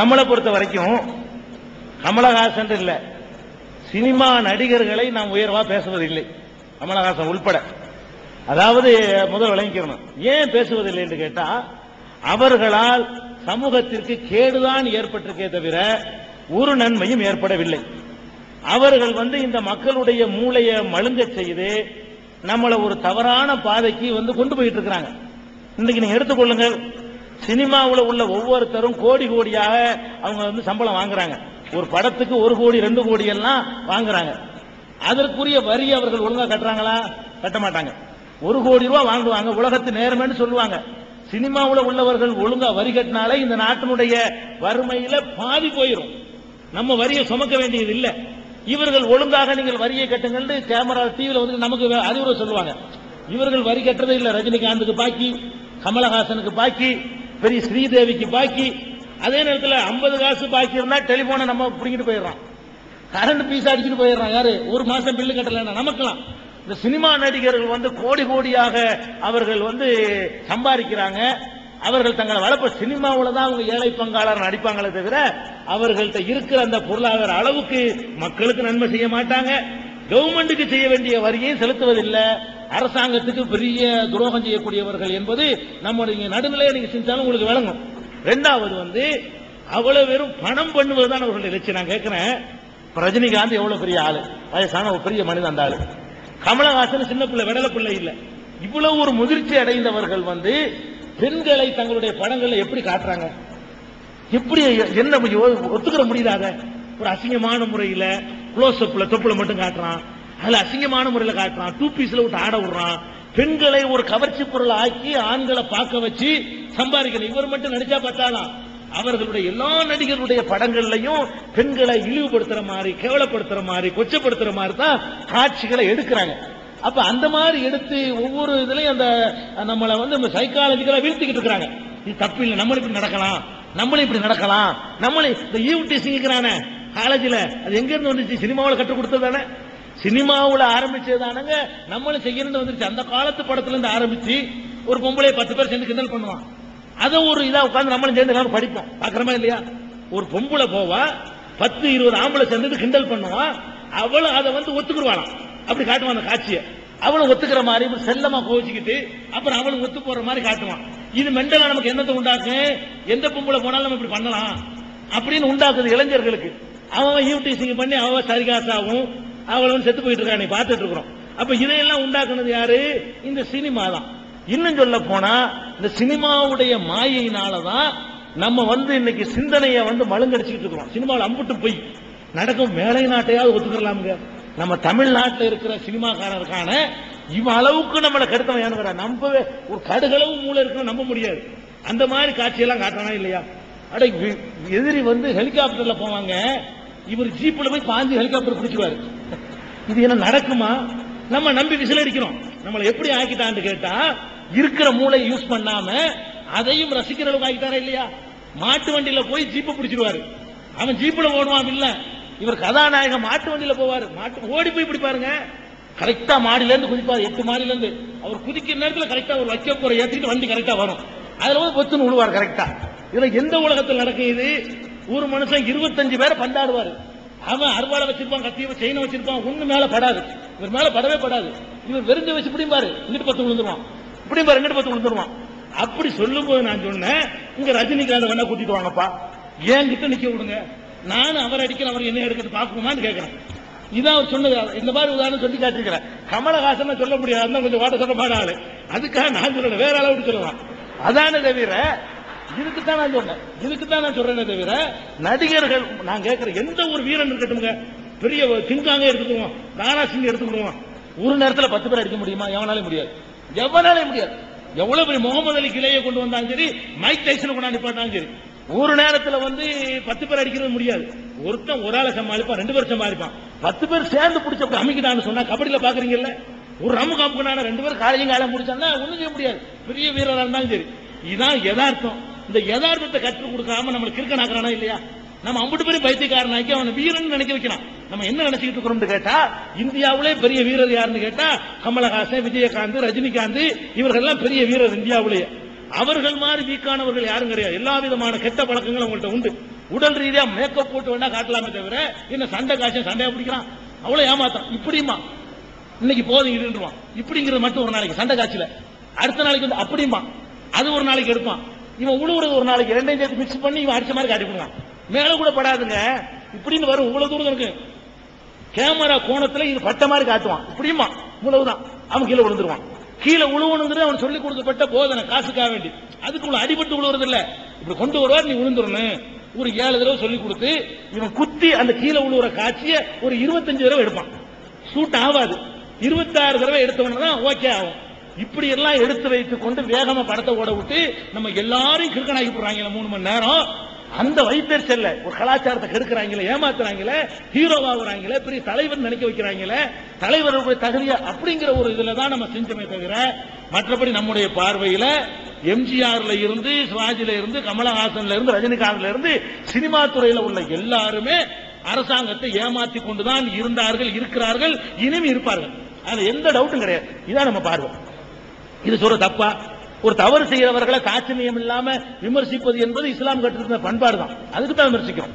நம்மளை பொறுத்த வரைக்கும் கமலஹாசன் இல்ல. சினிமா நடிகர்களை நாம் உயர்வா பேசுவதில்லை. கமலஹாசன் உள்பட. அதாவது முதல் விளங்கிக்கணும். ஏன் பேசுவதில்லை என்று கேட்டா அவர்களால் சமூகத்திற்கு கேடுதான் ஏற்பட்டிருக்கே தவிர ஒரு நன்மையும் ஏற்படவில்லை. அவர்கள் வந்து இந்த மக்களுடைய மூளையை மழுங்க செய்து நம்மளை ஒரு தவறான பாதைக்கு வந்து கொண்டு போயிட்டு இருக்கிறாங்க. இன்னைக்கு நீங்க எடுத்துக்கொள்ளுங்கள். சினிமாவில் உள்ள ஒவ்வொருத்தரும் கோடி கோடியாக அவங்க வந்து சம்பளம் வாங்குறாங்க. ஒரு படத்துக்கு ஒரு கோடி ரெண்டு கோடி எல்லாம் வாங்குறாங்க. அதற்குரிய வரி அவர்கள் ஒழுங்கா கட்டுறாங்களா? கட்ட மாட்டாங்க. ஒரு கோடி ரூபாய் வாங்குவாங்க. உலகத்து நேரமேனு சொல்லுவாங்க. சினிமாவில் உள்ளவர்கள் ஒழுங்கா வரி கட்டினாலே இந்த நாட்டினுடைய வறுமையில பாதி போயிடும் நம்ம வரியை சுமக்க வேண்டியது இல்லை. இவர்கள் ஒழுங்காக நீங்கள் வரியை கட்டுங்கள் கேமரா டிவியில் வந்து நமக்கு வே- அறிவுரை சொல்லுவாங்க. இவர்கள் வரி கட்டுறதே இல்லை. ரஜினிகாந்துக்கு பாக்கி கமலஹாசனுக்கு பாக்கி பெரிய ஸ்ரீதேவிக்கு பாக்கி அதே நேரத்தில் 50 காசு பாக்கி இருந்தா டெலிபோனை நம்ம பிடிங்கிட்டு போயிடுறான் கரண்ட் பீஸ் அடிச்சுட்டு போயிடுறான் யாரு? ஒரு மாசம் பில்லு கட்டல நமக்கலாம் இந்த சினிமா நடிகர்கள் வந்து கோடி கோடியாக அவர்கள் வந்து சம்பாதிக்கிறாங்க. அவர்கள் தங்களை வளர்ப்ப சினிமாவில் தான் அவங்க ஏழை பங்காளர் நடிப்பாங்களே தவிர அவர்கள்ட்ட இருக்கிற அந்த பொருளாதார அளவுக்கு மக்களுக்கு நன்மை செய்ய மாட்டாங்க. கவர்மெண்ட்டுக்கு செய்ய வேண்டிய வரியை செலுத்துவதில்லை. அரசாங்கத்துக்கு பெரிய துரோகம் செய்யக்கூடியவர்கள் என்பது நம்முடைய நடுநிலையை நீங்க செஞ்சாலும் உங்களுக்கு விளங்கும். ரெண்டாவது வந்து அவ்வளவு வெறும் பணம் பண்ணுவதுதான் அவர்களுடைய லட்சியம். நான் கேட்கிறேன் ரஜினிகாந்த் எவ்வளவு பெரிய ஆளு? வயசான ஒரு பெரிய மனிதன் அந்த ஆளு. கமலஹாசன் சின்ன பிள்ளை விடல பிள்ளை இல்ல. இவ்வளவு ஒரு முதிர்ச்சி அடைந்தவர்கள் வந்து பெண்களை தங்களுடைய படங்கள்ல எப்படி காட்டுறாங்க? எப்படி என்ன ஒ- ஒத்துக்கிற முடியாத ஒரு அசிங்கமான முறையில க்ளோஸ் அப்ல தொப்புல மட்டும் காட்டுறான். அதுல அசிங்கமான முறையில் காட்டுறான். டூ பீஸ்ல விட்டு ஆட விடுறான். பெண்களை ஒரு கவர்ச்சி பொருள் ஆக்கி ஆண்களை பார்க்க வச்சு சம்பாதிக்கணும். இவர் மட்டும் நடிச்சா பார்த்தாலாம் அவர்களுடைய எல்லா நடிகர்களுடைய படங்கள்லையும் பெண்களை இழிவுபடுத்துற மாதிரி கேவலப்படுத்துற மாதிரி கொச்சப்படுத்துற மாதிரி தான் காட்சிகளை எடுக்கிறாங்க. அப்ப அந்த மாதிரி எடுத்து ஒவ்வொரு இதுலயும் அந்த நம்மளை வந்து நம்ம சைக்காலஜிக்கலா வீழ்த்திக்கிட்டு இருக்கிறாங்க. இது தப்பு இல்லை. நம்மளும் இப்படி நடக்கலாம். நம்மளும் இப்படி நடக்கலாம். நம்மளும் இந்த ஈவ் டீசிங்கிறானே காலேஜில் அது எங்க இருந்து வந்துச்சு? சினிமாவில் கற்றுக் கொடுத்தது தானே? சினிமாவில் ஆரம்பிச்சதானங்க நம்மளும் செய்யணும்னு வந்துருச்சு. அந்த காலத்து படத்துல இருந்து ஆரம்பிச்சு ஒரு பொம்பளை பத்து பேர் சேர்ந்து கிண்டல் பண்ணுவான். அதை ஒரு இதா உட்காந்து நம்மளும் சேர்ந்து எல்லாரும் படிப்போம். பாக்குறமா இல்லையா? ஒரு பொம்பளை போவா பத்து இருபது ஆம்பளை சேர்ந்து கிண்டல் பண்ணுவான் அவளும் அதை வந்து ஒத்துக்குருவாளாம் அப்படி காட்டுவான் அந்த காட்சியை. அவளும் ஒத்துக்கிற மாதிரி செல்லமா கோவிச்சுக்கிட்டு அப்புறம் அவளும் ஒத்து போற மாதிரி காட்டுவான். இது மெண்டலா நமக்கு என்னத்தை உண்டாக்கு எந்த பொம்பளை போனாலும் நம்ம இப்படி பண்ணலாம். அப்படின்னு உண்டாக்குது இளைஞர்களுக்கு. அவன் யூடிசிங் பண்ணி அவன் சரிகாசாவும் அவளும் செத்து போயிட்டு இருக்கா நீ பார்த்துட்டு இருக்கிறோம். அப்ப இதையெல்லாம் உண்டாக்குனது யாரு? இந்த சினிமா தான். இன்னும் சொல்ல போனா இந்த சினிமாவுடைய மாயினாலதான் நம்ம வந்து இன்னைக்கு சிந்தனையை வந்து மழுங்கடிச்சுட்டு இருக்கிறோம். சினிமாவில் அம்புட்டு போய் நடக்கும் மேலை நாட்டையாவது ஒத்துக்கலாமுங்க நம்ம தமிழ்நாட்டில் இருக்கிற சினிமாக்காரருக்கான இவ அளவுக்கு நம்மளை கெடுத்தவன் யானுங்கிறா நம்பவே ஒரு கடுகளவு மூளை இருக்குன்னு நம்ப முடியாது. அந்த மாதிரி காட்சியெல்லாம் காட்டுறானா இல்லையா? அட எதிரி வந்து ஹெலிகாப்டர்ல போவாங்க. இவர் ஜீப்ல போய் பாஞ்சு ஹெலிகாப்டர் பிடிச்சிருவாரு இது என்ன நடக்குமா? நம்ம நம்பி விசில் அடிக்கிறோம் நம்மளை எப்படி ஆக்கிட்டான்னு கேட்டா இருக்கிற மூளை யூஸ் பண்ணாம அதையும் ரசிக்கிற அளவுக்கு ஆக்கிட்டாரா இல்லையா? மாட்டு வண்டியில போய் ஜீப்பை பிடிச்சிருவாரு அவன் ஜீப்ல ஓடுவான் இல்ல. இவர் கதாநாயகன் மாட்டு வண்டியில போவாரு. மாட்டு ஓடி போய் பிடிப்பாருங்க கரெக்டா மாடியில இருந்து குதிப்பாரு. எட்டு மாடியில இருந்து அவர் குதிக்கிற நேரத்துல கரெக்டா ஒரு வைக்க போற ஏத்திட்டு வண்டி கரெக்டா வரும். அதுல வந்து பொத்துன்னு விழுவார் கரெக்டா இதுல எந்த உலகத்தில் நடக்குது? ஒரு மனுஷன் இருபத்தஞ்சு பேரை பந்தாடுவாரு. அவன் அருவாளை வச்சிருப்பான் கத்திய செயினை வச்சிருப்பான் ஒண்ணு மேல படாது. இவர் மேல படவே படாது. இவர் வெறிஞ்ச வச்சு பிடிப்பாரு இங்கிட்டு பத்து விழுந்துருவான். பிடிப்பாரு இங்கிட்டு பத்து விழுந்துருவான். அப்படி சொல்லும் போது நான் சொன்னேன் இங்க ரஜினிகாந்த் வேணா கூட்டிட்டு வாங்கப்பா. ஏன் கிட்ட நிக்க விடுங்க. நானும் அவர் அடிக்கிற அவர் என்ன எடுக்கிறது பாக்கணுமான்னு கேட்கிறேன் இதான் அவர் சொன்னது இந்த மாதிரி உதாரணம் சொல்லி காட்டிருக்கிறேன் கமலஹாசன் சொல்ல முடியாது கொஞ்சம் ஓட்ட சொல்ல ஆளு. அதுக்காக நான் சொல்லணும் வேற அளவுக்கு சொல்லலாம் அதான தவிர இதுக்குத்தான் நான் சொன்னேன். இதுக்குத்தான் நான் சொல்றேனே தவிர நடிகர்கள் நான் கேட்கிற எந்த ஒரு வீரன் இருக்கட்டும்ங்க பெரிய கிங்காங்க எடுத்துக்குவோம் தாரா சிங் ஒரு நேரத்தில் பத்து பேர் அடிக்க முடியுமா? எவனாலே முடியாது. எவனாலே முடியாது. எவ்வளவு பெரிய முகமது அலி கிளையை கொண்டு வந்தாலும் சரி மைக் டைசனை கொண்டாந்து நிப்பாட்டாலும் சரி ஒரு நேரத்தில் வந்து பத்து பேர் அடிக்கிறது முடியாது. ஒருத்தன் ஒரு ஆளை சமாளிப்பான் ரெண்டு பேர் சமாளிப்பான். பத்து பேர் சேர்ந்து பிடிச்ச அமைக்கிட்டான்னு சொன்னா கபடியில் பாக்குறீங்கல்ல? ஒரு ரம்மு காம்புனான ரெண்டு பேரும் காலையும் காலம் முடிச்சான்னா ஒண்ணும் செய்ய முடியாது. பெரிய வீரராக இருந்தாலும் சரி. இதுதான் எதார்த்தம் இந்த யதார்த்தத்தை கற்றுக் கொடுக்காம நம்மளுக்கு கிறுக்கனாக்குறானா இல்லையா? நம்ம அம்புட்டு பேரும் பைத்தியக்காரனாக்கி அவனை வீரன் நினைக்க வைக்கிறான் நம்ம என்ன நினைச்சுக்கிட்டு இருக்கிறோம்னு கேட்டா இந்தியாவிலே பெரிய வீரர் யாருன்னு கேட்டா கமலஹாசன் விஜயகாந்த் ரஜினிகாந்த் இவர்கள் எல்லாம் பெரிய வீரர் இந்தியாவிலேயே அவர்கள் மாதிரி வீக்கானவர்கள் யாரும் கிடையாது. எல்லா விதமான கெட்ட பழக்கங்களும் அவங்கள்ட்ட உண்டு. உடல் ரீதியா மேக்கப் போட்டு வேணா காட்டலாமே தவிர என்ன சண்டை காய்ச்சல் சண்டையா பிடிக்கிறான்? அவ்வளவு ஏமாத்தான். இப்படிமா இன்னைக்கு போதும் இருந்துருவான் இப்படிங்கிறது மட்டும் ஒரு நாளைக்கு. சண்டை காய்ச்சல அடுத்த நாளைக்கு வந்து அப்படிமா அது ஒரு நாளைக்கு எடுப்பான். இவன் உழுவுறது ஒரு நாளைக்கு ரெண்டையும் சேர்த்து மிக்ஸ் பண்ணி இவன் அடிச்ச மாதிரி காட்டி போடுவான் மேலே கூட படாதுங்க. இப்படின்னு வரும் இவ்வளவு தூரம் இருக்கு. கேமரா கோணத்துல இது பட்ட மாதிரி காட்டுவான். இப்படியுமா? இவ்வளவுதான். அவன் கீழே விழுந்துருவான். கீழே உழுவணுங்கிறது அவன் சொல்லி கொடுக்கப்பட்ட போதனை காசுக்காக வேண்டி. அதுக்குள்ள அடிபட்டு விழுவுறது இல்ல இப்படி கொண்டு வருவார் நீ விழுந்துடணும். ஒரு ஏழு தடவை சொல்லி கொடுத்து இவன் குத்தி அந்த கீழே விழுவுற காட்சியை ஒரு இருபத்தஞ்சு தடவை எடுப்பான். சூட் ஆகாது. இருபத்தாறு தடவை எடுத்தவன தான் ஓகே ஆகும். இப்படி எல்லாம் எடுத்து வைத்துக் கொண்டு வேகமா படத்தை ஓட விட்டு நம்ம எல்லாரும் கிறுக்கனாக்கி போடுறாங்க மூணு மணி நேரம். அந்த வைத்தறிச்சல்ல ஒரு கலாச்சாரத்தை கெடுக்கிறாங்களே ஏமாத்துறாங்களே ஹீரோவாகுறாங்களே பெரிய தலைவர் நினைக்க வைக்கிறாங்களே தலைவருடைய தகுதியா அப்படிங்கிற ஒரு இதுல தான் நம்ம செஞ்சோமே தவிர மற்றபடி நம்முடைய பார்வையில எம்ஜிஆர்ல இருந்து சிவாஜில இருந்து கமலஹாசன்ல இருந்து ரஜினிகாந்த்ல இருந்து சினிமா துறையில உள்ள எல்லாருமே அரசாங்கத்தை ஏமாத்தி கொண்டுதான் இருந்தார்கள் இருக்கிறார்கள் இனிமே இருப்பார்கள். அதுல எந்த டவுட்டும் கிடையாது. இதான் நம்ம பார்வை. இது சொல்ற தப்பா? ஒரு தவறு செய்கிறவர்களை தாட்சணியம் இல்லாம விமர்சிப்பது என்பது இஸ்லாம் கட்டிருக்கிற பண்பாடு தான் அதுக்கு தான் விமர்சிக்கிறோம்.